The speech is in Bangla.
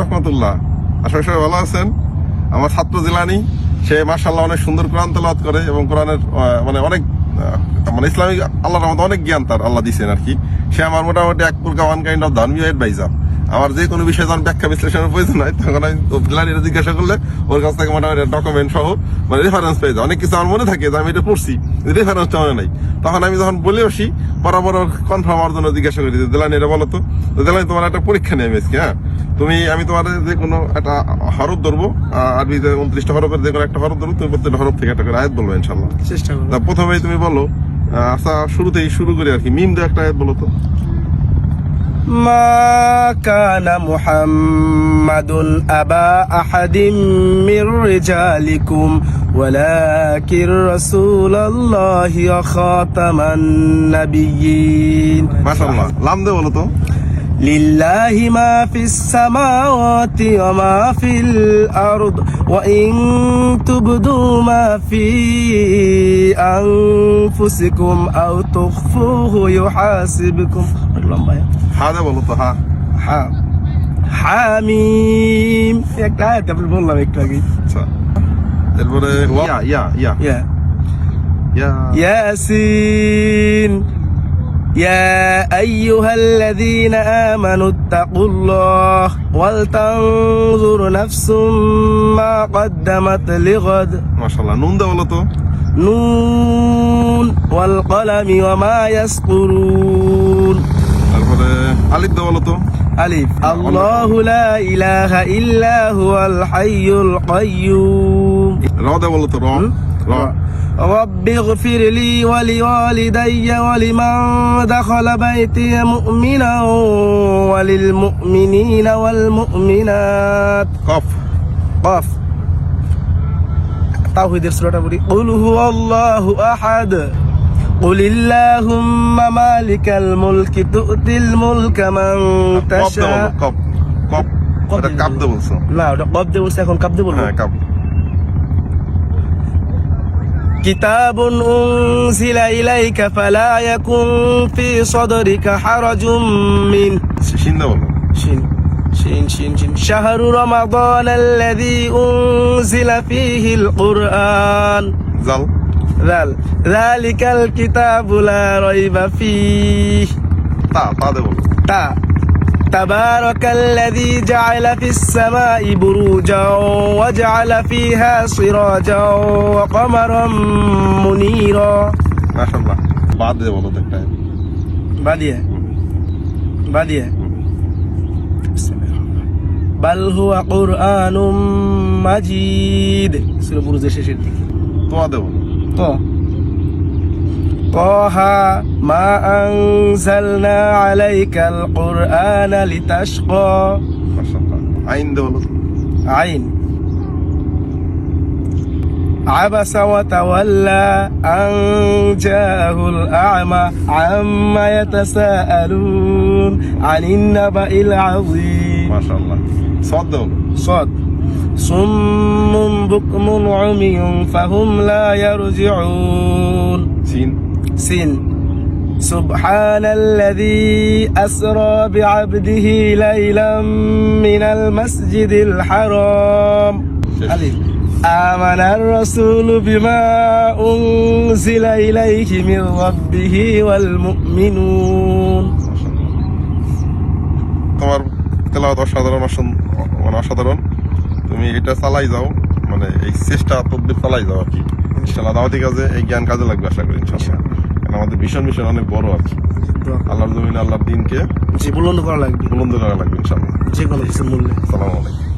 রহমতুল্লাহ। ভালো আছেন। আমার ছাত্র জিলানি, সে মার্শাল্লাহ অনেক সুন্দর কোরআন করে এবং কোরআনের মানে অনেক মানে ইসলামিক আল্লাহর অনেক জ্ঞান তার আল্লাহ আর কি। সে আমার মোটামুটি এক ওয়ান কাইন্ড অফ ধর্মীয় অ্যাডভাইজার আমার যে কোনো বিষয়ে যখন ব্যাখ্যা বিশ্লেষণের প্রয়োজন হয়, তখন আমি জিজ্ঞাসা করলে ওর কাছ থেকে মোটামুটি ডকুমেন্ট সহ মানে রেফারেন্স পেয়ে যায়। অনেক কিছু আমার মনে থাকে যে আমি এটা পড়ছি রেফারেন্সটা মনে নাই। তখন আমি যখন বলে আসি, বরাবর কনফার্ম হওয়ার জন্য জিজ্ঞাসা করি যে দিলানি এটা বলো তো? দিলানি তোমার একটা পরীক্ষা আমি আজকে হ্যাঁ? তুমি আমি তোমার যে কোনো একটা হরফ ধরবো আহ, আরবিতে উনত্রিশটা হরফের যে কোনো একটা হরফ ধরবো তুমি প্রত্যেকটা হরফ থেকে একটা করে আয়াত বলবো ইনশাল্লাহ চেষ্টা করবো তা প্রথমেই তুমি বলো আহ, আচ্ছা শুরুতেই শুরু করি আর কি মিম দিয়ে একটা আয়াত বলো তো ما كان محمد أبا أحد من رجالكم ولكن رسول الله وخاتم النبيين মাশাল্লাহ লাম দিয়ে বলো তো لله ما في السماوات وما في الأرض وإن تبدوا ما في أنفسكم أو تخفوه يحاسبكم হা দিয়ে বলো তো হা হ্যাঁ হামিম একটা আয়াত আমি বললাম একটু আগে আচ্ছা এরপরে ইয়া ইয়া ইয়া ইয়া ইয়া ياسين يا أيها الذين آمنوا اتقوا الله ولتنظر نفس ما قدمت لغد ما شاء الله نون دولته نون والقلم وما يسطرون ألف دولته ألف الله لا إله إلا هو الحي القيوم رادة ولا ترى رب اغفر لي ولوالدي ولمن دخل بيتي مؤمنا وللمؤمنين والمؤمنات কফ قاف তাওহীদের সূরাটা পড়ি قل هو الله احد قل اللهم مالك الملك تؤتي الملك من কফ দিয়ে বলো تشاء কফ কফ কফ এটা দিয়ে কাপ বলো। দিয়ে বলছো না ওটা কব দিয়ে বলছে এখন কাব দিয়ে বলবো হ্যাঁ কাপ كتاب أنزل إليك فلا يكن في صدرك حرج منه. شين ده والله. شين شين شين شين. شهر رمضان الذي أنزل فيه القرآن. زل ذل. ذلك الكتاب لا ريب فيه. تا تا ده والله. تا تبارك الذي جعل في السماء بروجا وجعل فيها سراجا وقمرا منيرا ما شاء الله بعض والله بعديها بعديها بل هو قرآن مجيد سورة بروجا شاشة তো طه ما أنزلنا عليك القرآن لتشقى ما شاء الله عين دولة عين عبس وتولى أن جاءه الأعمى عما يتساءلون عن النبأ العظيم ما شاء الله صاد دولة صاد صم بكم عمي فهم لا يرجعون سين সিন سين سبحان الذي أسرى بعبده ليلا من المسجد الحرام ألف آمن الرسول بما أنزل إليه من ربه والمؤمنون তোমার তেলাওয়াত অসাধারণ অসন- মানে অসাধারণ তুমি এটা চালাই যাও মানে এই চেষ্টা তদ্বির চালাই যাও আর কি ইনশাল্লাহ দাওয়াতি কাজে এই জ্ঞান কাজে লাগবে আশা করি ইনশাল্লাহ কারণ আমাদের ভীষণ মিশন অনেক বড় আর কি। আল্লাহর জমিন আল্লাহর দিনকে জি বুলন্দ করা লাগবে। বুলন্দ করা লাগবে ইনশাল্লাহ যে কোনো কিছুর মূল্যে। সালাম আলাইকুম।